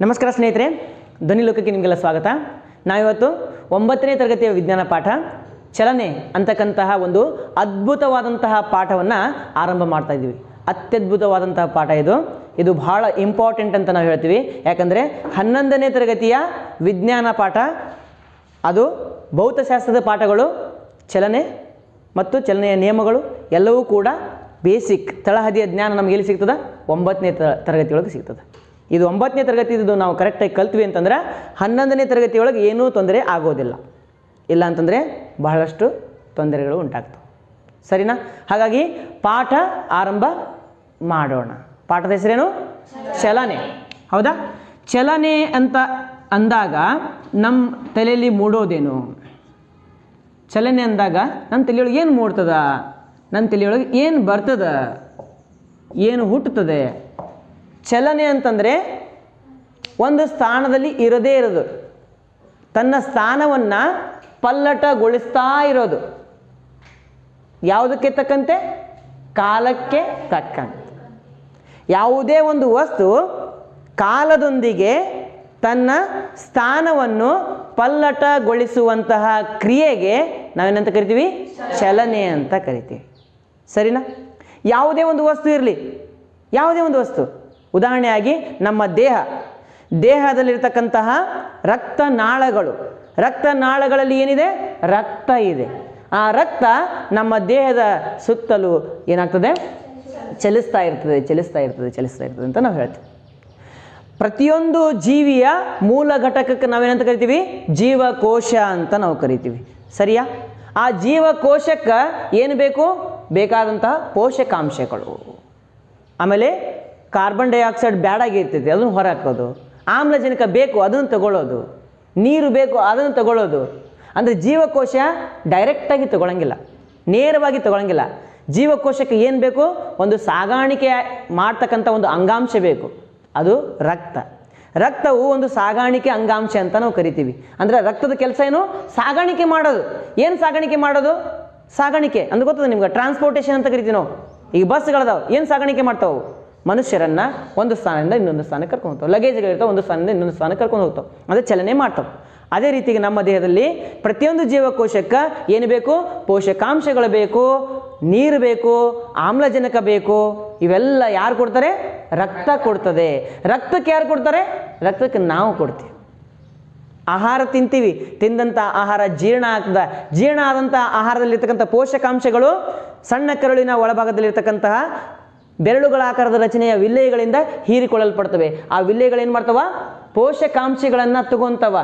ನಮಸ್ಕಾರ ಸ್ನೇಹಿತರೆ, ಧ್ವನಿ ಲೋಕಕ್ಕೆ ನಿಮಗೆಲ್ಲ ಸ್ವಾಗತ. ನಾವಿವತ್ತು ಒಂಬತ್ತನೇ ತರಗತಿಯ ವಿಜ್ಞಾನ ಪಾಠ, ಚಲನೆ ಅಂತಕ್ಕಂತಹ ಒಂದು ಅದ್ಭುತವಾದಂತಹ ಪಾಠವನ್ನು ಆರಂಭ ಮಾಡ್ತಾ ಇದ್ದೀವಿ. ಅತ್ಯದ್ಭುತವಾದಂತಹ ಪಾಠ ಇದು. ಇದು ಬಹಳ ಇಂಪಾರ್ಟೆಂಟ್ ಅಂತ ನಾವು ಹೇಳ್ತೀವಿ. ಯಾಕಂದರೆ ಹನ್ನೊಂದನೇ ತರಗತಿಯ ವಿಜ್ಞಾನ ಪಾಠ, ಅದು ಭೌತಶಾಸ್ತ್ರದ ಪಾಠಗಳು, ಚಲನೆ ಮತ್ತು ಚಲನೆಯ ನಿಯಮಗಳು ಎಲ್ಲವೂ ಕೂಡ ಬೇಸಿಕ್ ತಳಹದಿಯ ಜ್ಞಾನ ನಮಗೆ ಎಲ್ಲಿ ಸಿಗ್ತದೆ? ಒಂಬತ್ತನೇ ತರಗತಿಯೊಳಗೆ ಸಿಗ್ತದೆ. ಇದು ಒಂಬತ್ತನೇ ತರಗತಿ ಇದು ನಾವು ಕರೆಕ್ಟಾಗಿ ಕಲ್ತ್ವಿ ಅಂತಂದ್ರೆ ಹನ್ನೊಂದನೇ ತರಗತಿಯೊಳಗೆ ಏನೂ ತೊಂದರೆ ಆಗೋದಿಲ್ಲ. ಇಲ್ಲ ಅಂತಂದರೆ ಬಹಳಷ್ಟು ತೊಂದರೆಗಳು ಉಂಟಾಗ್ತವೆ. ಸರಿನಾ? ಹಾಗಾಗಿ ಪಾಠ ಆರಂಭ ಮಾಡೋಣ. ಪಾಠದ ಹೆಸರೇನು? ಚಲನೆ ಹೌದಾ? ಚಲನೆ ಅಂತ ಅಂದಾಗ ನಮ್ಮ ತಲೆಯಲ್ಲಿ ಮೂಡೋದೇನು? ಚಲನೆ ಅಂದಾಗ ನನ್ನ ತಲೆಯೊಳಗೆ ಏನು ಮೂಡ್ತದ? ನನ್ನ ತಲೆಯೊಳಗೆ ಏನು ಬರ್ತದ? ಏನು ಹುಟ್ಟುತ್ತದೆ? ಚಲನೆ ಅಂತಂದರೆ ಒಂದು ಸ್ಥಾನದಲ್ಲಿ ಇರದೇ ಇರೋದು. ತನ್ನ ಸ್ಥಾನವನ್ನು ಪಲ್ಲಟಗೊಳಿಸ್ತಾ ಇರೋದು. ಯಾವುದಕ್ಕೆ ತಕ್ಕಂತೆ? ಕಾಲಕ್ಕೆ ತಕ್ಕಂತೆ. ಯಾವುದೇ ಒಂದು ವಸ್ತು ಕಾಲದೊಂದಿಗೆ ತನ್ನ ಸ್ಥಾನವನ್ನು ಪಲ್ಲಟಗೊಳಿಸುವಂತಹ ಕ್ರಿಯೆಗೆ ನಾವೇನಂತ ಕರಿತೀವಿ? ಚಲನೆ ಅಂತ ಕರಿತೀವಿ. ಸರಿನಾ? ಯಾವುದೇ ಒಂದು ವಸ್ತು ಇರಲಿ. ಯಾವುದೇ ಒಂದು ವಸ್ತು. ಉದಾಹರಣೆಯಾಗಿ ನಮ್ಮ ದೇಹ. ದೇಹದಲ್ಲಿರ್ತಕ್ಕಂತಹ ರಕ್ತನಾಳಗಳು. ರಕ್ತನಾಳಗಳಲ್ಲಿ ಏನಿದೆ? ರಕ್ತ ಇದೆ. ಆ ರಕ್ತ ನಮ್ಮ ದೇಹದ ಸುತ್ತಲೂ ಏನಾಗ್ತದೆ? ಚಲಿಸ್ತಾ ಇರ್ತದೆ ಚಲಿಸ್ತಾ ಇರ್ತದೆ ಚಲಿಸ್ತಾ ಇರ್ತದೆ ಅಂತ ನಾವು ಹೇಳ್ತೀವಿ. ಪ್ರತಿಯೊಂದು ಜೀವಿಯ ಮೂಲ ಘಟಕಕ್ಕೆ ನಾವೇನಂತ ಕರಿತೀವಿ? ಜೀವಕೋಶ ಅಂತ ನಾವು ಕರಿತೀವಿ. ಸರಿಯಾ? ಆ ಜೀವಕೋಶಕ್ಕೆ ಏನು ಬೇಕು? ಬೇಕಾದಂತಹ ಪೋಷಕಾಂಶಗಳು. ಆಮೇಲೆ ಕಾರ್ಬನ್ ಡೈಆಕ್ಸೈಡ್ ಬ್ಯಾಡಾಗಿರ್ತೈತಿ, ಅದನ್ನು ಹೊರಹಾಕೋದು ಆಮ್ಲಜನಕ ಬೇಕು, ಅದನ್ನು ತಗೊಳ್ಳೋದು. ನೀರು ಬೇಕು, ಅದನ್ನು ತಗೊಳ್ಳೋದು. ಅಂದರೆ ಜೀವಕೋಶ ಡೈರೆಕ್ಟಾಗಿ ತಗೊಳ್ಳಂಗಿಲ್ಲ ನೇರವಾಗಿ ತಗೊಳ್ಳಂಗಿಲ್ಲ ಜೀವಕೋಶಕ್ಕೆ ಏನು ಬೇಕು? ಒಂದು ಸಾಗಾಣಿಕೆ ಮಾಡ್ತಕ್ಕಂಥ ಒಂದು ಅಂಗಾಂಶ ಬೇಕು. ಅದು ರಕ್ತ. ರಕ್ತವು ಒಂದು ಸಾಗಾಣಿಕೆ ಅಂಗಾಂಶ ಅಂತ ನಾವು ಕರಿತೀವಿ. ಅಂದರೆ ರಕ್ತದ ಕೆಲಸ ಏನು? ಸಾಗಾಣಿಕೆ ಮಾಡೋದು. ಏನು ಸಾಗಾಣಿಕೆ ಮಾಡೋದು? ಸಾಗಾಣಿಕೆ. ಅಂದ್ರೆ ಗೊತ್ತದ ನಿಮ್ಗೆ? ಟ್ರಾನ್ಸ್ಪೋರ್ಟೇಷನ್ ಅಂತ ಕರಿತೀವಿ ನಾವು. ಈಗ ಬಸ್ಗಳದಾವೆ. ಏನು ಸಾಗಾಣಿಕೆ ಮಾಡ್ತಾವೆ? ಮನುಷ್ಯರನ್ನ ಒಂದು ಸ್ಥಾನದಿಂದ ಇನ್ನೊಂದು ಸ್ಥಾನಕ್ಕೆ ಕರ್ಕೊಂಡು ಹೋಗ್ತಾವೆ. ಲಗೇಜ್ಗಳಿರ್ತಾವೆ, ಒಂದು ಸ್ಥಾನದಿಂದ ಇನ್ನೊಂದು ಸ್ಥಾನಕ್ಕೆ ಕರ್ಕೊಂಡು ಹೋಗ್ತಾವೆ. ಅಂದರೆ ಚಲನೆ ಮಾಡ್ತಾವೆ. ಅದೇ ರೀತಿಗೆ ನಮ್ಮ ದೇಹದಲ್ಲಿ ಪ್ರತಿಯೊಂದು ಜೀವಕೋಶಕ್ಕೆ ಏನು ಬೇಕು? ಪೋಷಕಾಂಶಗಳು ಬೇಕು, ನೀರು ಬೇಕು, ಆಮ್ಲಜನಕ ಬೇಕು. ಇವೆಲ್ಲ ಯಾರು ಕೊಡ್ತಾರೆ? ರಕ್ತ ಕೊಡ್ತದೆ. ರಕ್ತಕ್ಕೆ ಯಾರು ಕೊಡ್ತಾರೆ? ರಕ್ತಕ್ಕೆ ನಾವು ಕೊಡ್ತೀವಿ. ಆಹಾರ ತಿಂತೀವಿ. ತಿಂದಂಥ ಆಹಾರ ಜೀರ್ಣ ಆಗ್ತದೆ. ಜೀರ್ಣ ಆದಂಥ ಆಹಾರದಲ್ಲಿರ್ತಕ್ಕಂಥ ಪೋಷಕಾಂಶಗಳು ಸಣ್ಣ ಕರುಳಿನ ಒಳಭಾಗದಲ್ಲಿರ್ತಕ್ಕಂತಹ ಬೆರಳುಗಳ ಆಕಾರದ ರಚನೆಯ ವಿಲ್ಲೆಗಳಿಂದ ಹೀರಿಕೊಳ್ಳಲ್ಪಡ್ತವೆ. ಆ ವಿಲ್ಲೆಗಳೇನು ಮಾಡ್ತವ? ಪೋಷಕಾಂಶಗಳನ್ನು ತಗೊಂತವ.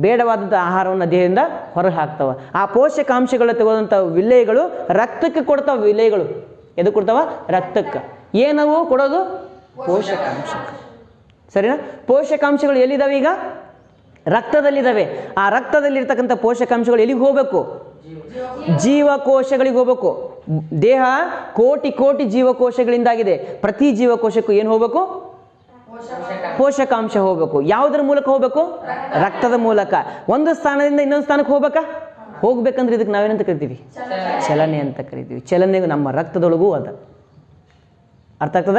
ಬೇಡವಾದಂಥ ಆಹಾರವನ್ನು ದೇಹದಿಂದ ಹೊರಗೆ ಹಾಕ್ತವ ಆ ಪೋಷಕಾಂಶಗಳು ತಗೋದಂಥ ವಿಲ್ಲೆಗಳು ರಕ್ತಕ್ಕೆ ಕೊಡ್ತಾವ ವಿಲ್ಲೆಗಳು. ಎದು ಕೊಡ್ತಾವ? ರಕ್ತಕ್ಕೆ. ಏನವು ಕೊಡೋದು? ಪೋಷಕಾಂಶ. ಸರಿನಾ? ಪೋಷಕಾಂಶಗಳು ಎಲ್ಲಿದ್ದಾವೆ ಈಗ? ರಕ್ತದಲ್ಲಿದ್ದಾವೆ ಆ ರಕ್ತದಲ್ಲಿರ್ತಕ್ಕಂಥ ಪೋಷಕಾಂಶಗಳು ಎಲ್ಲಿಗೆ ಹೋಗಬೇಕು? ಜೀವಕೋಶಗಳಿಗೆ ಹೋಗಬೇಕು. ದೇಹ ಕೋಟಿ ಕೋಟಿ ಜೀವಕೋಶಗಳಿಂದಾಗಿದೆ. ಪ್ರತಿ ಜೀವಕೋಶಕ್ಕೂ ಏನು ಹೋಗಬೇಕು? ಪೋಷಕಾಂಶ. ಹೋಗಬೇಕು. ಯಾವುದರ ಮೂಲಕ ಹೋಗಬೇಕು? ರಕ್ತದ ಮೂಲಕ. ಒಂದು ಸ್ಥಾನದಿಂದ ಇನ್ನೊಂದು ಸ್ಥಾನಕ್ಕೆ ಹೋಗ್ಬೇಕಾ? ಹೋಗ್ಬೇಕಂದ್ರೆ ಇದಕ್ಕೆ ನಾವೇನಂತ ಕರಿತೀವಿ? ಚಲನೆ. ಅಂತ ಕರಿತೀವಿ. ಚಲನೆ ನಮ್ಮ ರಕ್ತದೊಳಗೂ ಅದ. ಅರ್ಥ ಆಗ್ತದ?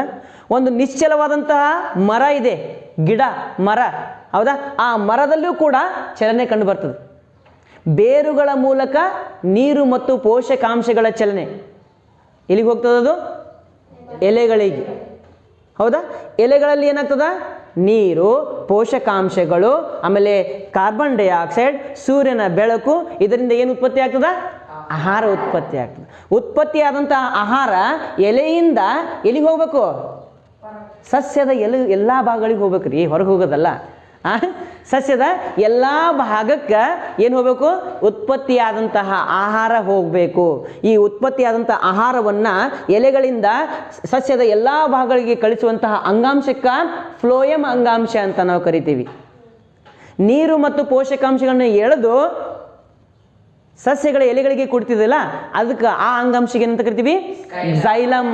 ಒಂದು ನಿಶ್ಚಲವಾದಂತಹ ಮರ ಇದೆ. ಗಿಡ ಮರ. ಹೌದಾ? ಆ ಮರದಲ್ಲೂ ಕೂಡ ಚಲನೆ ಕಂಡು ಬರ್ತದೆ. ಬೇರುಗಳ ಮೂಲಕ ನೀರು ಮತ್ತು ಪೋಷಕಾಂಶಗಳ ಚಲನೆ. ಎಲ್ಲಿಗೆ ಹೋಗ್ತದದು ಎಲೆಗಳಿಗೆ. ಹೌದಾ? ಎಲೆಗಳಲ್ಲಿ ಏನಾಗ್ತದ? ನೀರು, ಪೋಷಕಾಂಶಗಳು, ಆಮೇಲೆ ಕಾರ್ಬನ್ ಡೈಆಕ್ಸೈಡ್ ಸೂರ್ಯನ ಬೆಳಕು, ಇದರಿಂದ ಏನು ಉತ್ಪತ್ತಿ ಆಗ್ತದ? ಆಹಾರ ಉತ್ಪತ್ತಿ ಆಗ್ತದೆ. ಉತ್ಪತ್ತಿ ಆದಂಥ ಆಹಾರ ಎಲೆಯಿಂದ ಎಲ್ಲಿಗೆ ಹೋಗ್ಬೇಕು? ಸಸ್ಯದ ಎಲೆ, ಎಲ್ಲ ಭಾಗಗಳಿಗೆ ಹೋಗ್ಬೇಕು ರೀ. ಹೊರಗೆ ಹೋಗೋದಲ್ಲ. ಆ? ಸಸ್ಯದ ಎಲ್ಲ ಭಾಗಕ್ಕೆ ಏನು ಹೋಗಬೇಕು? ಉತ್ಪತ್ತಿಯಾದಂತಹ ಆಹಾರ ಹೋಗಬೇಕು. ಈ ಉತ್ಪತ್ತಿಯಾದಂಥ ಆಹಾರವನ್ನು ಎಲೆಗಳಿಂದ ಸಸ್ಯದ ಎಲ್ಲ ಭಾಗಗಳಿಗೆ ಕಳಿಸುವಂತಹ ಅಂಗಾಂಶಕ್ಕೆ ಫ್ಲೋಯಮ್ ಅಂಗಾಂಶ ಅಂತ ನಾವು ಕರಿತೀವಿ. ನೀರು ಮತ್ತು ಪೋಷಕಾಂಶಗಳನ್ನ ಎಳೆದು ಸಸ್ಯಗಳ ಎಲೆಗಳಿಗೆ ಕೊಡ್ತಿದ್ದಲ್ಲ ಅದಕ್ಕೆ ಆ ಅಂಗಾಂಶಕ್ಕೆ ಏನಂತ ಕರಿತೀವಿ? ಝೈಲಮ್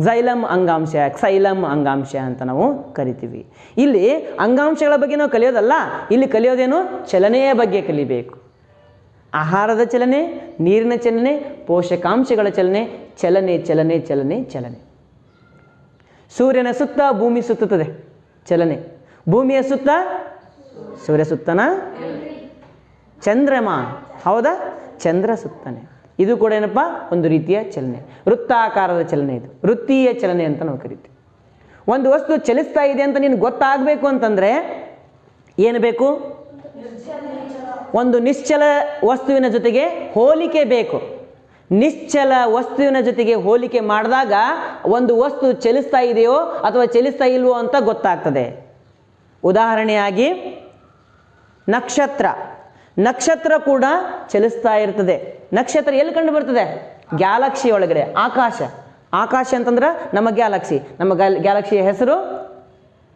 ಝೈಲಮ್ ಅಂಗಾಂಶ ಕ್ಸೈಲಮ್ ಅಂಗಾಂಶ ಅಂತ ನಾವು ಕರಿತೀವಿ. ಇಲ್ಲಿ ಅಂಗಾಂಶಗಳ ಬಗ್ಗೆ ನಾವು ಕಲಿಯೋದಲ್ಲ ಇಲ್ಲಿ ಕಲಿಯೋದೇನು? ಚಲನೆಯ ಬಗ್ಗೆ ಕಲಿಬೇಕು. ಆಹಾರದ ಚಲನೆ ನೀರಿನ ಚಲನೆ ಪೋಷಕಾಂಶಗಳ ಚಲನೆ ಚಲನೆ ಚಲನೆ ಚಲನೆ ಚಲನೆ. ಸೂರ್ಯನ ಸುತ್ತ ಭೂಮಿ ಸುತ್ತುತ್ತದೆ ಚಲನೆ. ಭೂಮಿಯ ಸುತ್ತ ಸೂರ್ಯ ಸುತ್ತನ? ಚಂದ್ರಮ ಹೌದಾ? ಚಂದ್ರ ಸುತ್ತನೆ. ಇದು ಕೂಡ ಏನಪ್ಪ? ಒಂದು ರೀತಿಯ ಚಲನೆ. ವೃತ್ತಾಕಾರದ ಚಲನೆ ಇದು. ವೃತ್ತೀಯ ಚಲನೆ ಅಂತ ನಾವು ಕರಿತೀವಿ. ಒಂದು ವಸ್ತು ಚಲಿಸ್ತಾ ಇದೆ ಅಂತ ನಿನ್ಗೆ ಗೊತ್ತಾಗಬೇಕು ಅಂತಂದರೆ ಏನು ಬೇಕು? ಒಂದು ನಿಶ್ಚಲ ವಸ್ತುವಿನ ಜೊತೆಗೆ ಹೋಲಿಕೆ ಬೇಕು. ನಿಶ್ಚಲ ವಸ್ತುವಿನ ಜೊತೆಗೆ ಹೋಲಿಕೆ ಮಾಡಿದಾಗ ಒಂದು ವಸ್ತು ಚಲಿಸ್ತಾ ಇದೆಯೋ ಅಥವಾ ಚಲಿಸ್ತಾ ಇಲ್ವೋ ಅಂತ ಗೊತ್ತಾಗ್ತದೆ. ಉದಾಹರಣೆಯಾಗಿ ನಕ್ಷತ್ರ. ನಕ್ಷತ್ರ ಕೂಡ ಚಲಿಸ್ತಾ ಇರ್ತದೆ. ನಕ್ಷತ್ರ ಎಲ್ಲಿ ಕಂಡು ಬರ್ತದೆ? ಗ್ಯಾಲಕ್ಸಿ ಒಳಗಡೆ, ಆಕಾಶ. ಆಕಾಶ ಅಂತಂದ್ರೆ ನಮ್ಮ ಗ್ಯಾಲಕ್ಸಿ. ನಮ್ಮ ಗ್ಯಾಲಕ್ಸಿಯ ಹೆಸರು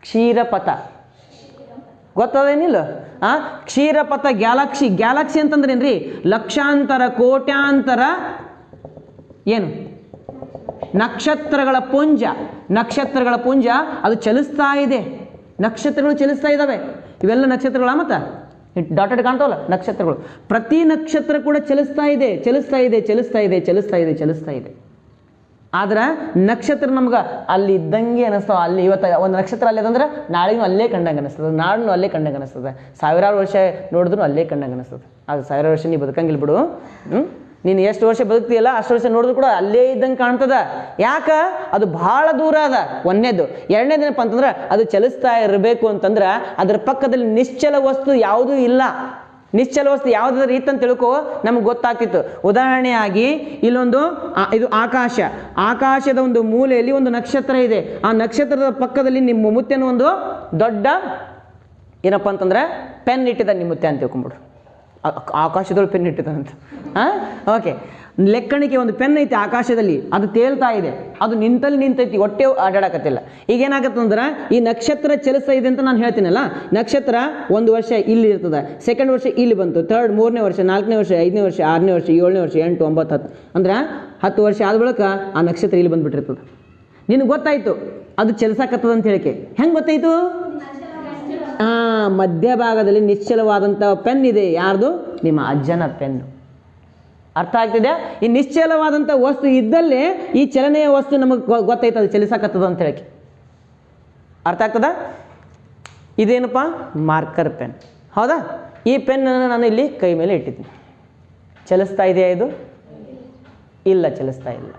ಕ್ಷೀರಪಥ. ಗೊತ್ತದೇನಿಲ್ಲ? ಆ? ಕ್ಷೀರಪಥ ಗ್ಯಾಲಕ್ಸಿ. ಗ್ಯಾಲಕ್ಸಿ ಅಂತಂದ್ರೆ ಏನ್ರಿ ಲಕ್ಷಾಂತರ, ಕೋಟ್ಯಾಂತರ ಏನು? ನಕ್ಷತ್ರಗಳ ಪುಂಜ. ನಕ್ಷತ್ರಗಳ ಪುಂಜ ಅದು ಚಲಿಸ್ತಾ ಇದೆ. ನಕ್ಷತ್ರಗಳು ಚಲಿಸ್ತಾ ಇದ್ದಾವೆ ಇವೆಲ್ಲ ನಕ್ಷತ್ರಗಳ ಮತ್ತ? ಡಾಟೆಡ್ ಕಾಣ್ತಾವಲ್ಲ? ನಕ್ಷತ್ರಗಳು. ಪ್ರತಿ ನಕ್ಷತ್ರ ಕೂಡ ಚಲಿಸ್ತಾ ಇದೆ ಚಲಿಸ್ತಾ ಇದೆ ಚಲಿಸ್ತಾ ಇದೆ ಚಲಿಸ್ತಾ ಇದೆ ಚಲಿಸ್ತಾ ಇದೆ. ಆದ್ರೆ ನಕ್ಷತ್ರ ನಮ್ಗೆ ಅಲ್ಲಿ ಇದ್ದಂಗೆ ಅನಿಸ್ತಾವ ಅಲ್ಲಿ ಇವತ್ತು ಒಂದು ನಕ್ಷತ್ರ ಅಲ್ಲಿ ಅದಂದ್ರೆ ನಾಳೆನೂ ಅಲ್ಲೇ ಕಂಡಂಗೆ ಅನಿಸ್ತದೆ. ನಾಡನ್ನು ಅಲ್ಲೇ ಕಂಡಂಗೆ ಅನಿಸ್ತದೆ. ಸಾವಿರಾರು ವರ್ಷ ನೋಡಿದ್ರು ಅಲ್ಲೇ ಕಂಡಂಗೆ ಅನಿಸ್ತದೆ. ಅದು ಸಾವಿರಾರು ವರ್ಷ ನೀ ಬದುಕಂಗಿಲ್ಲ ಬಿಡು. ಹ್ಞೂ ನೀನು ಎಷ್ಟು ವರ್ಷ ಬದುಕ್ತೀಯಲ್ಲ ಅಷ್ಟು ವರ್ಷ ನೋಡಿದ್ರು ಕೂಡ ಅಲ್ಲೇ ಇದ್ದಂಗೆ ಕಾಣ್ತದ. ಯಾಕ? ಅದು ಭಾಳ ದೂರ ಅದ. ಒಂದನೇದು. ಎರಡನೇದೇನಪ್ಪ ಅಂತಂದ್ರೆ ಅದು ಚಲಿಸ್ತಾ ಇರಬೇಕು ಅಂತಂದ್ರೆ ಅದರ ಪಕ್ಕದಲ್ಲಿ ನಿಶ್ಚಲ ವಸ್ತು ಯಾವುದೂ ಇಲ್ಲ. ನಿಶ್ಚಲ ವಸ್ತು ಯಾವುದಾದ್ರೂ ಇತ್ತಂತ ತಿಳ್ಕೋ, ನಮ್ಗೆ ಗೊತ್ತಾಗ್ತಿತ್ತು. ಉದಾಹರಣೆಯಾಗಿ ಇಲ್ಲೊಂದು ಇದು ಆಕಾಶ. ಆಕಾಶದ ಒಂದು ಮೂಲೆಯಲ್ಲಿ ಒಂದು ನಕ್ಷತ್ರ ಇದೆ. ಆ ನಕ್ಷತ್ರದ ಪಕ್ಕದಲ್ಲಿ ನಿಮ್ಮ ಮುತ್ತೆನ ಒಂದು ದೊಡ್ಡ ಏನಪ್ಪ ಅಂತಂದ್ರೆ ಪೆನ್ ಇಟ್ಟಿದ್ದ ನಿಮ್ಮ ಮುತ್ತೆ ಅಂತ ತಿಳ್ಕೊಂಬಿಡು. ಆಕಾಶದೊಳಗೆ ಪೆನ್ ಇಟ್ಟಿದ್ದಾನಂತ. ಹಾಂ ಓಕೆ ಲೆಕ್ಕಣಿಕೆ ಒಂದು ಪೆನ್ ಐತಿ ಆಕಾಶದಲ್ಲಿ, ಅದು ತೇಲ್ತಾ ಇದೆ. ಅದು ನಿಂತಲ್ಲಿ ನಿಂತೈತಿ ಹೊಟ್ಟೆ ಆಡಾಡಕತ್ತಿಲ್ಲ ಈಗ ಏನಾಗತ್ತೆ ಅಂದ್ರೆ, ಈ ನಕ್ಷತ್ರ ಚಲಿಸ್ತಾ ಇದೆ ಅಂತ ನಾನು ಹೇಳ್ತೀನಲ್ಲ, ನಕ್ಷತ್ರ ಒಂದು ವರ್ಷ ಇಲ್ಲಿ ಇರ್ತದೆ ಸೆಕೆಂಡ್ ವರ್ಷ ಇಲ್ಲಿ ಬಂತು ಥರ್ಡ್ ಮೂರನೇ ವರ್ಷ, ನಾಲ್ಕನೇ ವರ್ಷ, ಐದನೇ ವರ್ಷ, ಆರನೇ ವರ್ಷ, ಏಳನೇ ವರ್ಷ, ಎಂಟು, ಒಂಬತ್ತು, ಹತ್ತು. ಅಂದ್ರೆ, ಹತ್ತು ವರ್ಷ ಆದ ಬಳಿಕ ಆ ನಕ್ಷತ್ರ ಇಲ್ಲಿ ಬಂದುಬಿಟ್ಟಿರ್ತದೆ. ನಿನಗೆ ಗೊತ್ತಾಯಿತು, ಅದು ಚಲಿಸಕತ್ತದ ಅಂತ ಹೇಳಿಕೆ. ಹೆಂಗೆ ಗೊತ್ತಾಯ್ತು? ಮಧ್ಯಭಾಗದಲ್ಲಿ ನಿಶ್ಚಲವಾದಂಥ ಪೆನ್ ಇದೆ. ಯಾರ್ದು? ನಿಮ್ಮ ಅಜ್ಜನ ಪೆನ್ನು. ಅರ್ಥ ಆಗ್ತಿದೆ ಈ ನಿಶ್ಚಲವಾದಂಥ ವಸ್ತು ಇದ್ದಲ್ಲಿ ಈ ಚಲನೆಯ ವಸ್ತು ನಮಗೆ ಗೊತ್ತಾಯ್ತು ಅದು ಚಲಿಸಕತ್ತದ ಅಂತ ಹೇಳಿ ಅರ್ಥ ಆಗ್ತದ? ಇದೇನಪ್ಪ? Marker pen. ಹೌದಾ? ಈ ಪೆನ್ನನ್ನು ನಾನು ಇಲ್ಲಿ ಕೈ ಮೇಲೆ ಇಟ್ಟಿದ್ದೀನಿ. ಚಲಿಸ್ತಾ ಇದೆಯಾ ಇದು? ಇಲ್ಲ, ಚಲಿಸ್ತಾ ಇಲ್ಲ.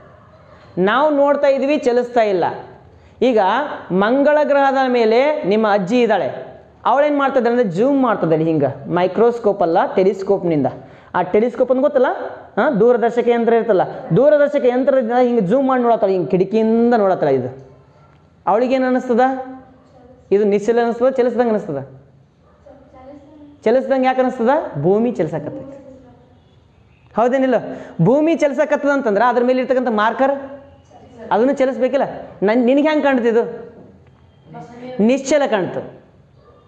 ನಾವು ನೋಡ್ತಾ ಇದ್ವಿ, ಚಲಿಸ್ತಾ ಇಲ್ಲ. ಈಗ ಮಂಗಳ ಗ್ರಹದ ಮೇಲೆ ನಿಮ್ಮ ಅಜ್ಜಿ ಇದ್ದಾಳೆ. ಅವಳೇನು ಮಾಡ್ತಿದ್ದಾಳೆ ಅಂದರೆ ಜೂಮ್ ಮಾಡ್ತಿದ್ದಾಳೆ ಹಿಂಗೆ ಮೈಕ್ರೋಸ್ಕೋಪ್ ಅಲ್ಲ ಟೆಲಿಸ್ಕೋಪ್ನಿಂದ ಆ ಟೆಲಿಸ್ಕೋಪ್ ಅಂತ ಗೊತ್ತಲ್ಲ? ಹಾಂ, ದೂರದರ್ಶಕ ಯಂತ್ರ ಇರ್ತಲ್ಲ. ದೂರದರ್ಶಕ ಯಂತ್ರದಿಂದ ಹಿಂಗೆ ಜೂಮ್ ಮಾಡಿ ನೋಡತ್ತಾಳೆ, ಹಿಂಗೆ ಕಿಟಕಿಯಿಂದ ನೋಡತ್ತಾಳೆ ಇದು. ಅವಳಿಗೇನು ಅನ್ನಿಸ್ತದ ಇದು ನಿಶ್ಚಲ ಅನ್ನಿಸ್ತದ ಚಲಿಸ್ದಂಗೆ ಅನ್ನಿಸ್ತದ ಚಲಿಸ್ದಂಗೆ ಯಾಕೆ ಅನ್ನಿಸ್ತದ ಭೂಮಿ ಚಲಿಸಕತ್ತೈತಿ. ಹೌದೇನಿಲ್ಲ? ಭೂಮಿ ಚಲಿಸಕತ್ತದ ಅಂತಂದ್ರೆ ಅದ್ರ ಮೇಲೆ ಇರ್ತಕ್ಕಂಥ ಮಾರ್ಕರ್ ಅದನ್ನು ಚಲಿಸ್ಬೇಕಿಲ್ಲ. ನನ್, ನಿನಗೆ ಹೆಂಗೆ ಕಾಣ್ತಿದ್ದು? ನಿಶ್ಚಲ ಕಾಣ್ತು.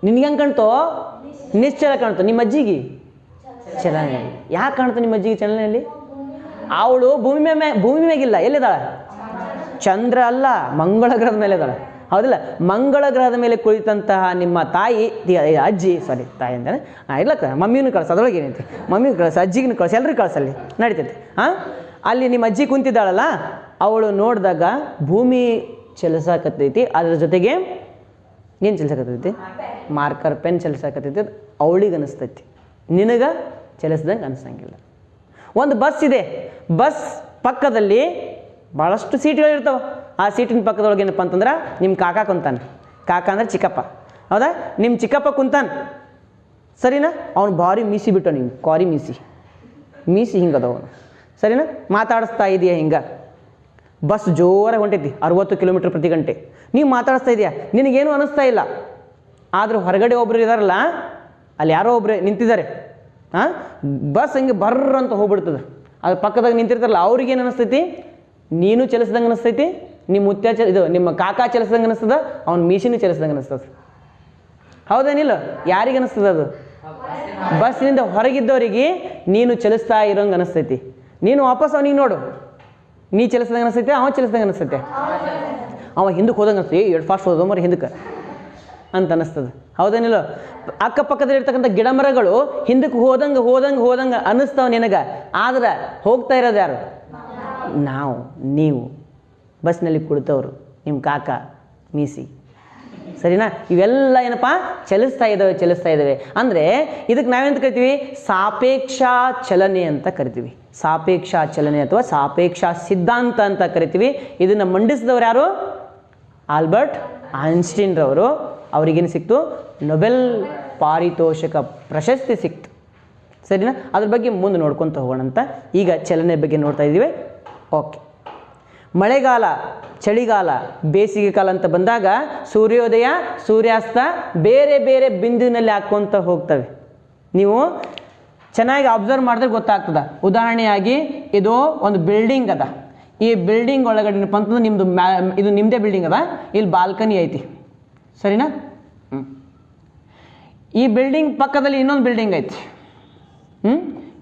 ನಿನಗೆ ಹೆಂಗೆ ಕಾಣ್ತೋ ನಿಶ್ಚಲ ಕಾಣ್ತು? ನಿಮ್ಮ ಅಜ್ಜಿಗೆ? ಚಲನೆ. ಯಾಕೆ ಕಾಣ್ತು ನಿಮ್ಮ ಅಜ್ಜಿಗೆ ಚಲನೆಯಲ್ಲಿ? ಅವಳು ಭೂಮಿ ಮೇ ಭೂಮಿ ಮೇಗಿಲ್ಲ ಎಲ್ಲಿದ್ದಾಳೆ? ಚಂದ್ರ ಅಲ್ಲ, ಮಂಗಳ ಗ್ರಹದ ಮೇಲೆ ಇದ್ದಾಳೆ. ಹೌದಿಲ್ಲ? ಮಂಗಳ ಗ್ರಹದ ಮೇಲೆ ಕುಳಿತಂತಹ ನಿಮ್ಮ ತಾಯಿ ಅಜ್ಜಿ ಸಾರಿ ತಾಯಿ ಅಂತಾನೆ ಇರ್ಲಕ್ಕ ಮಮ್ಮಿನೂ ಕಳ್ಸ, ಅದ್ರೊಳಗೆ ಏನೈತಿ? ಮಮ್ಮಿನೂ ಕಳ್ಸ ಅಜ್ಜಿಗೂ ಕಳ್ಸ ಎಲ್ಲರೂ ಕಳ್ಸಲ್ಲಿ ನಡೀತೈತಿ. ಹಾಂ ಅಲ್ಲಿ ನಿಮ್ಮ ಅಜ್ಜಿ ಕುಂತಿದ್ದಾಳಲ್ಲ, ಅವಳು ನೋಡಿದಾಗ ಭೂಮಿ ಚಲಿಸಾಕತ್ತೈತಿ, ಅದ್ರ ಜೊತೆಗೆ ಏನು ಚಲಿಸಕತ್ತೈತಿ? ಮಾರ್ಕರ್ ಪೆನ್ ಚಲಿಸಾಕತ್ತೈತಿ ಅವಳಿಗೆ ಅನಿಸ್ತೈತಿ. ನಿನಗೆ ಚಲಿಸ್ದಂಗೆ ಅನಿಸಂಗಿಲ್ಲ. ಒಂದು ಬಸ್ ಇದೆ. ಬಸ್ ಪಕ್ಕದಲ್ಲಿ ಭಾಳಷ್ಟು ಸೀಟ್ಗಳು ಇರ್ತಾವೆ. ಆ ಸೀಟಿನ ಪಕ್ಕದೊಳಗೆ ಏನಪ್ಪ ಅಂತಂದ್ರೆ ನಿಮ್ಮ ಕಾಕ ಕುಂತಾನೆ. ಕಾಕ ಅಂದ್ರೆ ಚಿಕ್ಕಪ್ಪ. ಹೌದಾ? ನಿಮ್ಮ ಚಿಕ್ಕಪ್ಪ ಕುಂತಾನೆ. ಸರಿನಾ? ಅವ್ನು ಭಾರಿ ಮೀಸಿ ಬಿಟ್ಟು ನೀವು ಕಾರಿ ಮೀಸಿ. ಮೀಸಿ ಹಿಂಗೆ ಅವನು. ಸರಿನಾ? ಮಾತಾಡಿಸ್ತಾ ಇದೆಯಾ ಹಿಂಗೆ? ಬಸ್ ಜೋರಾಗಿ ಹೊಂಟೈತಿ, ಅರುವತ್ತು ಕಿಲೋಮೀಟ್ರ್ ಪ್ರತಿ ಗಂಟೆ. ನೀವು ಮಾತಾಡಿಸ್ತಾ ಇದೆಯಾ? ನಿನಗೇನು ಅನ್ನಿಸ್ತಾ ಇಲ್ಲ. ಆದರೂ ಹೊರಗಡೆ ಒಬ್ಬರು ಇದಾರಲ್ಲ, ಅಲ್ಲಿ ಯಾರೋ ಒಬ್ಬರು ನಿಂತಿದ್ದಾರೆ. ಹಾಂ ಬಸ್ ಹಂಗೆ ಬರ್ರ ಅಂತ ಹೋಗ್ಬಿಡ್ತದೆ. ಅದು ಪಕ್ಕದಾಗ ನಿಂತಿರ್ತಾರಲ್ಲ, ಅವ್ರಿಗೇನು ಅನಿಸ್ತೈತಿ? ನೀನು ಚಲಿಸ್ದಂಗೆ ಅನಿಸ್ತೈತಿ ನಿಮ್ಮ ಮುತ್ಯ ಇದು ನಿಮ್ಮ ಕಾಕಾ ಚಲಿಸ್ದಂಗೆ ಅನಿಸ್ತದ, ಅವ್ನ ಮೀಸಿನೂ ಚಲಿಸ್ದಂಗೆ ಅನಿಸ್ತದೆ. ಹೌದೇನಿಲ್ಲ? ಯಾರಿಗೆ ಅನಿಸ್ತದೆ ಅದು? ಬಸ್ನಿಂದ ಹೊರಗಿದ್ದವರಿಗೆ ನೀನು ಚಲಿಸ್ತಾ ಇರೋಂಗೆ ಅನಿಸ್ತೈತಿ. ನೀನು ವಾಪಸ್ ಅವನಿಗೆ ನೋಡು. ನೀ ಚಲಿಸ್ದಂಗೆ ಅನಿಸ್ತೈತೆ, ಅವ ಚಲಿಸ್ದಂಗೆ ಅನಿಸ್ತೈತೆ. ಅವ ಹಿಂದಕ್ಕೆ ಹೋದಂಗೆ ಅನಿಸ್ತದೆ ಏ ಎರಡು ಫಾಸ್ಟ್ ಹೋದ ಮರಿ ಹಿಂದಕ್ಕೆ. ಅಂತ ಅನ್ನಿಸ್ತದೆ ಹೌದೇನಿಲ್ಲ? ಅಕ್ಕಪಕ್ಕದಲ್ಲಿ ಇರ್ತಕ್ಕಂಥ ಗಿಡ ಮರಗಳು ಹಿಂದಕ್ಕೆ ಹೋದಂಗೆ ಹೋದಂಗೆ ಹೋದಂಗೆ ಅನ್ನಿಸ್ತಾವ ನಿನಗೆ. ಆದ್ರೆ ಹೋಗ್ತಾ ಇರೋದು ಯಾರು? ನಾವು, ನೀವು. ಬಸ್ನಲ್ಲಿ ಕುಳಿತವರು ನಿಮ್ಮ ಕಾಕ, ಮೀಸಿ. ಸರಿನಾ? ಇವೆಲ್ಲ ಏನಪ್ಪ? ಚಲಿಸ್ತಾ ಇದ್ದಾವೆ ಚಲಿಸ್ತಾ ಇದ್ದಾವೆ ಅಂದರೆ ಇದಕ್ಕೆ ನಾವೇಂತ ಕರಿತೀವಿ? ಸಾಪೇಕ್ಷ ಚಲನೆ ಅಂತ ಕರಿತೀವಿ. ಸಾಪೇಕ್ಷ ಚಲನೆ ಅಥವಾ ಸಾಪೇಕ್ಷ ಸಿದ್ಧಾಂತ ಅಂತ ಕರಿತೀವಿ. ಇದನ್ನು ಮಂಡಿಸಿದವರು ಯಾರು? ಆಲ್ಬರ್ಟ್ ಐನ್ಸ್ಟೀನ್ ರವರು. ಅವ್ರಿಗೇನು ಸಿಕ್ತು? ನೊಬೆಲ್ ಪಾರಿತೋಷಕ ಪ್ರಶಸ್ತಿ ಸಿಕ್ತು. ಸರಿನಾ? ಅದ್ರ ಬಗ್ಗೆ ಮುಂದೆ ನೋಡ್ಕೊತ ಹೋಗೋಣ ಅಂತ ಈಗ ಚಲನೆ ಬಗ್ಗೆ ನೋಡ್ತಾ ಇದ್ದೀವಿ ಓಕೆ. ಮಳೆಗಾಲ ಚಳಿಗಾಲ ಬೇಸಿಗೆ ಕಾಲ ಅಂತ ಬಂದಾಗ ಸೂರ್ಯೋದಯ ಸೂರ್ಯಾಸ್ತ ಬೇರೆ ಬೇರೆ ಬಿಂದುವಿನಲ್ಲಿ ಹಾಕ್ಕೊಂತ ಹೋಗ್ತವೆ. ನೀವು ಚೆನ್ನಾಗಿ ಅಬ್ಸರ್ವ್ ಮಾಡಿದ್ರೆ ಗೊತ್ತಾಗ್ತದ. ಉದಾಹರಣೆಯಾಗಿ ಇದು ಒಂದು ಬಿಲ್ಡಿಂಗ್ ಅದ. ಈ ಬಿಲ್ಡಿಂಗ್ ಒಳಗಡೆ ಏನಪ್ಪ ಅಂತಂದ್ರೆ ನಿಮ್ಮದು ಮ್ಯಾ ಇದು ನಿಮ್ಮದೇ ಬಿಲ್ಡಿಂಗ್ ಅದ. ಇಲ್ಲಿ ಬಾಲ್ಕನಿ ಐತಿ. ಸರಿನಾ? ಹ್ಞೂ ಈ ಬಿಲ್ಡಿಂಗ್ ಪಕ್ಕದಲ್ಲಿ ಇನ್ನೊಂದು ಬಿಲ್ಡಿಂಗ್ ಐತಿ. ಹ್ಞೂ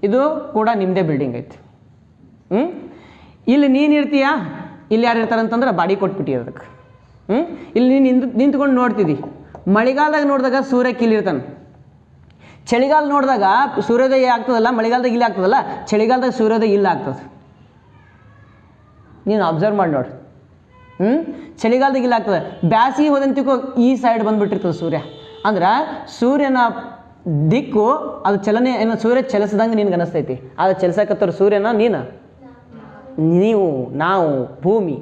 ಇದು ಕೂಡ ನಿಮ್ಮದೇ ಬಿಲ್ಡಿಂಗ್ ಐತಿ. ಹ್ಞೂ ಇಲ್ಲಿ ನೀನು ಇರ್ತೀಯಾ? ಇಲ್ಲಿ ಯಾರು ಇರ್ತಾರೆ ಅಂತಂದ್ರೆ ಬಾಡಿ ಕೊಟ್ಬಿಟ್ಟಿ ಅದಕ್ಕೆ. ಹ್ಞೂ ಇಲ್ಲಿ ನೀನು ನಿಂತು ನಿಂತ್ಕೊಂಡು ನೋಡ್ತಿದ್ದಿ. ಮಳೆಗಾಲದಾಗ ನೋಡಿದಾಗ ಸೂರ್ಯ ಇರ್ತಾನೆ. ಚಳಿಗಾಲ ನೋಡಿದಾಗ ಸೂರ್ಯೋದಯ ಆಗ್ತದಲ್ಲ, ಮಳೆಗಾಲದಾಗ ಇಲ್ಲಿ ಆಗ್ತದಲ್ಲ, ಚಳಿಗಾಲದಾಗ ಸೂರ್ಯೋದಯ ಇಲ್ಲ ಆಗ್ತದೆ. ನೀನು ಅಬ್ಸರ್ವ್ ಮಾಡಿ ನೋಡ್ರಿ ಹ್ಞೂ ಚಳಿಗಾಲದಾಗ ಇಲ್ಲ ಆಗ್ತದೆ. ಬ್ಯಾಸಿ ಹೋದಂತಿಕೋ ಈ ಸೈಡ್ ಬಂದುಬಿಟ್ಟಿರ್ತದೆ ಸೂರ್ಯ. ಅಂದ್ರೆ ಸೂರ್ಯನ ದಿಕ್ಕು ಅದು ಚಲನೆ ಏನು ಸೂರ್ಯ ಚಲಿಸ್ದಂಗೆ ನಿನ್ಗೆ ಅನಿಸ್ತೈತಿ. ಅದು ಚಲಿಸಕತ್ತವ್ರ ಸೂರ್ಯನ ನೀನು. ನೀವು, ನಾವು, ಭೂಮಿ.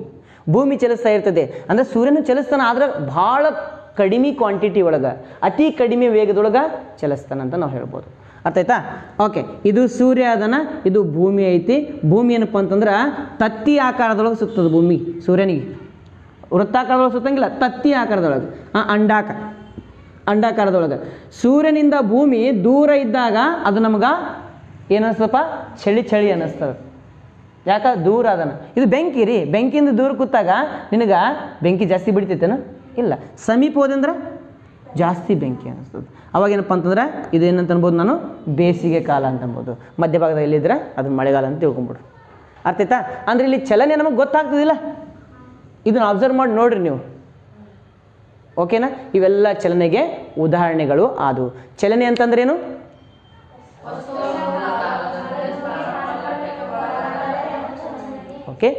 ಭೂಮಿ ಚಲಿಸ್ತಾ ಇರ್ತದೆ. ಅಂದರೆ ಸೂರ್ಯನ ಚಲಿಸ್ತಾನ, ಆದ್ರೆ ಭಾಳ ಕಡಿಮೆ ಕ್ವಾಂಟಿಟಿ ಒಳಗೆ, ಅತಿ ಕಡಿಮೆ ವೇಗದೊಳಗೆ ಚಲಿಸ್ತಾನೆ ಅಂತ ನಾವು ಹೇಳ್ಬೋದು. ಅರ್ಥ ಆಯ್ತಾ? ಓಕೆ ಇದು ಸೂರ್ಯ ಅದನ, ಇದು ಭೂಮಿ ಐತಿ. ಭೂಮಿ ಏನಪ್ಪ ಅಂತಂದ್ರೆ ತತ್ತಿ ಆಕಾರದೊಳಗೆ ಸುತ್ತದ ಭೂಮಿ, ಸೂರ್ಯನಿಗೆ. ವೃತ್ತಾಕಾರದೊಳಗೆ ಸುತ್ತಂಗಿಲ್ಲ ತತ್ತಿ ಆಕಾರದೊಳಗೆ ಅಂಡಾಕ, ಅಂಡಾಕಾರದೊಳಗೆ. ಸೂರ್ಯನಿಂದ ಭೂಮಿ ದೂರ ಇದ್ದಾಗ ಅದು ನಮ್ಗೆ ಏನಿಸ್ತಪ್ಪ ಚಳಿ ಚಳಿ ಅನ್ನಿಸ್ತದೆ ಯಾಕ? ದೂರ ಅದನ ಇದು ಬೆಂಕಿ ರೀ. ಬೆಂಕಿಯಿಂದ ದೂರ ಕೂತಾಗ ನಿನಗೆ ಬೆಂಕಿ ಜಾಸ್ತಿ ಬಿಡ್ತೈತೇನು? ಇಲ್ಲ. ಸಮೀಪ ಹೋದಂದ್ರೆ ಜಾಸ್ತಿ ಬೆಂಕಿ ಅನ್ನಿಸ್ತದೆ ಅವಾಗ ಏನಪ್ಪ ಅಂತಂದ್ರೆ ಇದೇನಂತ ಅನ್ಬೋದು ನಾನು? ಬೇಸಿಗೆ ಕಾಲ ಅಂತ ಅನ್ಬೋದು. ಮಧ್ಯಭಾಗದಲ್ಲಿ ಎಲ್ಲಿದ್ರೆ ಅದು ಮಳೆಗಾಲ ಅಂತ ತಿಳ್ಕೊಂಬಿಡು. ಅರ್ಥೈತಾ ಅಂದ್ರೆ ಇಲ್ಲಿ ಚಲನೆ ನಮಗೆ ಗೊತ್ತಾಗ್ತದಿಲ್ಲ. ಇದನ್ನು ಅಬ್ಸರ್ವ್ ಮಾಡಿ ನೋಡ್ರಿ ನೀವು. ಓಕೆನಾ ಇವೆಲ್ಲ ಚಲನೆಗೆ ಉದಾಹರಣೆಗಳು ಆದವು. ಚಲನೆ ಅಂತಂದ್ರೇನು ಓಕೆ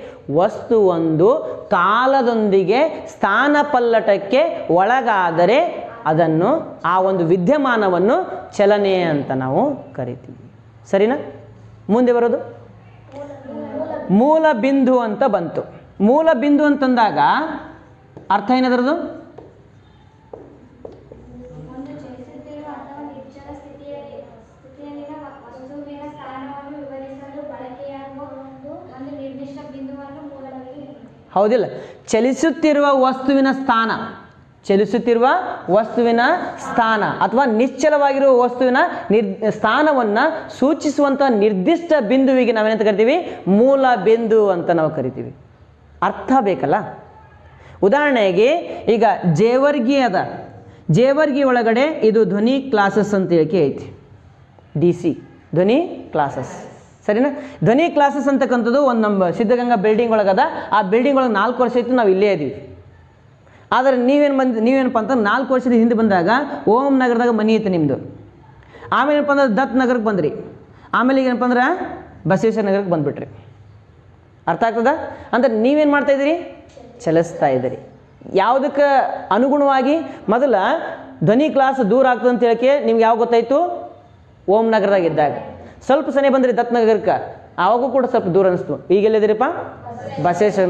ಒಂದು ಕಾಲದೊಂದಿಗೆ ಸ್ಥಾನ ಪಲ್ಲಟಕ್ಕೆ ಒಳಗಾದರೆ ಅದನ್ನು ಆ ಒಂದು ವಿದ್ಯಮಾನವನ್ನು ಚಲನೆ ಅಂತ ನಾವು ಕರಿತೀವಿ. ಸರಿನಾ? ಮುಂದೆ ಬರೋದು? ಮೂಲ ಬಿಂದು ಅಂತ ಬಂತು. ಮೂಲ ಬಿಂದು ಅಂತಂದಾಗ ಅರ್ಥ ಏನದರದು ಒಂದು ಚಲಿಸುತ್ತಿರುವ ಅಥವಾ ನಿಶ್ಚಲ ಸ್ಥಿತಿಯಲ್ಲಿ ಸ್ಥಿತಿಯಲ್ಲಿನ ವಸ್ತುವಿನ ಸ್ಥಾನವನ್ನು ವಿವರಿಸಲು ಬಳಕೆಯಾಗುವ ಒಂದು ಒಂದು ನಿರ್ದಿಷ್ಟ ಬಿಂದುವನ್ನು ಮೂಲವಾಗಿ ಹೌದಿಲ್ಲ. ಚಲಿಸುತ್ತಿರುವ ವಸ್ತುವಿನ ಸ್ಥಾನ. ಚಲಿಸುತ್ತಿರುವ ವಸ್ತುವಿನ ಸ್ಥಾನ ಅಥವಾ ನಿಶ್ಚಲವಾಗಿರುವ ವಸ್ತುವಿನ ನಿರ್ ಸ್ಥಾನವನ್ನು ಸೂಚಿಸುವಂಥ ನಿರ್ದಿಷ್ಟ ಬಿಂದುವಿಗೆ ನಾವೇನಂತ ಕರಿತೀವಿ? ಮೂಲ ಬಿಂದು ಅಂತ ನಾವು ಕರಿತೀವಿ. ಅರ್ಥ ಬೇಕಲ್ಲ? ಉದಾಹರಣೆಗೆ ಈಗ ಜೇವರ್ಗಿ ಅದ. ಜೇವರ್ಗಿ ಒಳಗಡೆ ಇದು ಧ್ವನಿ ಕ್ಲಾಸಸ್ ಅಂತ ಹೇಳಿಕೆ ಐತಿ ಡಿ ಸಿ ಧ್ವನಿ ಕ್ಲಾಸಸ್ ಸರಿನಾ? ಧ್ವನಿ ಕ್ಲಾಸಸ್ ಅಂತಕ್ಕಂಥದ್ದು ಒಂದು ನಮ್ಮ ಸಿದ್ಧಗಂಗಾ ಬಿಲ್ಡಿಂಗ್ ಒಳಗದ. ಆ ಬಿಲ್ಡಿಂಗ್ ಒಳಗೆ ನಾಲ್ಕು ವರ್ಷ ಇತ್ತು ನಾವು ಇಲ್ಲೇ ಇದ್ದೀವಿ ಆದರೆ ನೀವೇನು ಬಂದು, ನೀವೇನಪ್ಪ ಅಂತ ನಾಲ್ಕು ವರ್ಷದ ಹಿಂದೆ ಬಂದಾಗ ಓಂ ನಗರದಾಗ ಮನಿ ಐತೆ ನಿಮ್ಮದು ಆಮೇಲೆ ಏನಪ್ಪ ಅಂದ್ರೆ ದತ್ ನಗರಕ್ಕೆ ಬಂದ್ರಿ. ಆಮೇಲೆ ಈಗ ಏನಪ್ಪ ಅಂದ್ರೆ ಬಸವೇಶ್ವರ ನಗರಕ್ಕೆ ಬಂದುಬಿಟ್ರಿ. ಅರ್ಥ ಆಗ್ತದ? ಅಂದ್ರೆ ನೀವೇನು ಮಾಡ್ತಾ ಇದ್ದೀರಿ? ಚಲಿಸ್ತಾ ಇದ್ದೀರಿ. ಯಾವುದಕ್ಕೆ ಅನುಗುಣವಾಗಿ ಮೊದಲ ಧ್ವನಿ ಕ್ಲಾಸ್ ದೂರ ಆಗ್ತದೆ ಅಂತ ಹೇಳಕ್ಕೆ ನಿಮ್ಗೆ ಯಾವ ಗೊತ್ತಾಯಿತು? ಓಂ ನಗರದಾಗ ಇದ್ದಾಗ. ಸ್ವಲ್ಪ ಸನೇ ಬಂದ್ರಿ ದತ್ನಗರಕ್ಕೆ ಆವಾಗೂ ಕೂಡ ಸ್ವಲ್ಪ ದೂರ ಅನಿಸ್ತು. ಈಗ ಎಲ್ಲಿದ್ದೀರಿಪ್ಪ?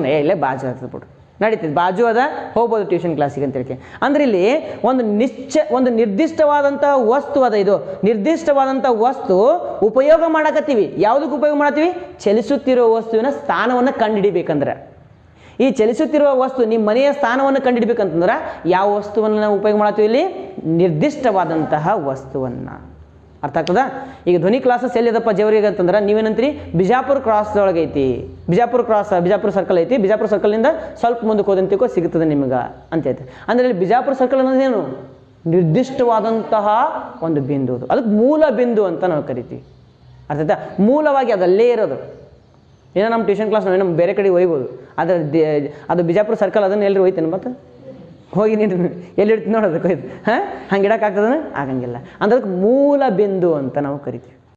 ಏ, ಇಲ್ಲೇ ಬಾಜು ಆಗ್ತದೆ ಬಿಡು. ನಡೀತದೆ. ಬಾಜು ಅದ, ಹೋಗ್ಬೋದು ಟ್ಯೂಷನ್ ಕ್ಲಾಸಿಗೆ ಅಂತ ಹೇಳಿ ಅಂದ್ರೆ ಇಲ್ಲಿ ಒಂದು ನಿಶ್ಚ ಒಂದು ನಿರ್ದಿಷ್ಟವಾದಂಥ ವಸ್ತು ಅದ ಇದು. ನಿರ್ದಿಷ್ಟವಾದಂಥ ವಸ್ತು ಉಪಯೋಗ ಮಾಡಕತ್ತೀವಿ. ಯಾವುದಕ್ಕೆ ಉಪಯೋಗ ಮಾಡತ್ತೀವಿ? ಚಲಿಸುತ್ತಿರೋ ವಸ್ತುವಿನ ಸ್ಥಾನವನ್ನು ಕಂಡುಹಿಡಿಬೇಕಂದ್ರೆ ಈ ಚಲಿಸುತ್ತಿರುವ ವಸ್ತು ನಿಮ್ಮ ಮನೆಯ ಸ್ಥಾನವನ್ನು ಕಂಡುಹಿಡ್ಬೇಕಂತಂದ್ರೆ ಯಾವ ವಸ್ತುವನ್ನು ನಾವು ಉಪಯೋಗ ಮಾಡ್ತೀವಿ ಇಲ್ಲಿ? ನಿರ್ದಿಷ್ಟವಾದಂತಹ ವಸ್ತುವನ್ನು. ಅರ್ಥ ಆಗ್ತದ? ಈಗ ಧ್ವನಿ ಕ್ಲಾಸಸ್ ಎಲ್ಲಿದಪ್ಪ ಜವರಿಗೆ ಅಂತಂದ್ರೆ ನೀವೇನಂತೀರಿ ಬಿಜಾಪುರ ಕ್ರಾಸ್ ಒಳಗೆ ಐತಿ. ಬಿಜಾಪುರ ಕ್ರಾಸ್ ಬಿಜಾಪುರ ಸರ್ಕಲ್ ಐತಿ. ಬಿಜಾಪುರ ಸರ್ಕಲ್ನಿಂದ ಸ್ವಲ್ಪ ಮುಂದಕ್ಕೆ ಹೋದಂತಿಕೋ ಸಿಗುತ್ತದೆ ನಿಮಗೆ ಅಂತ ಐತೆ ಅಂದ್ರೆ ಇಲ್ಲಿ ಬಿಜಾಪುರ ಸರ್ಕಲ್ ಅನ್ನೋದೇನು ನಿರ್ದಿಷ್ಟವಾದಂತಹ ಒಂದು ಬಿಂದು ಅದು. ಅದಕ್ಕೆ ಮೂಲ ಬಿಂದು ಅಂತ ನಾವು ಕರಿತೀವಿ. ಅರ್ಥ ಆಯ್ತಾ? ಮೂಲವಾಗಿ ಅದಲ್ಲೇ ಇರೋದು. ಏನೋ ನಮ್ಮ ಟ್ಯೂಷನ್ ಕ್ಲಾಸ್ ನಾವು ನಮ್ಮ ಬೇರೆ ಕಡೆ ಒಯ್ಬೋದು ಆದರೆ ಅದು ಬಿಜಾಪುರ ಸರ್ಕಲ್ ಅದನ್ನು ಎಲ್ಲರೂ ಒಯ್ತೇನೆ ಮತ್ತೆ? ಹೋಗಿ ನೀನು ಎಲ್ಲಿ ಇಡ್ತೀನಿ ನೋಡೋದಕ್ಕೆ ಒಯ್ದು ಹಾಂ? ಹಂಗೆ ಇಡೋಕ್ಕಾಗ್ತದನ? ಆಗಂಗಿಲ್ಲ. ಅಂದ್ರೆ ಅದಕ್ಕೆ ಮೂಲ ಬಿಂದು ಅಂತ ನಾವು ಕರಿತೀವಿ.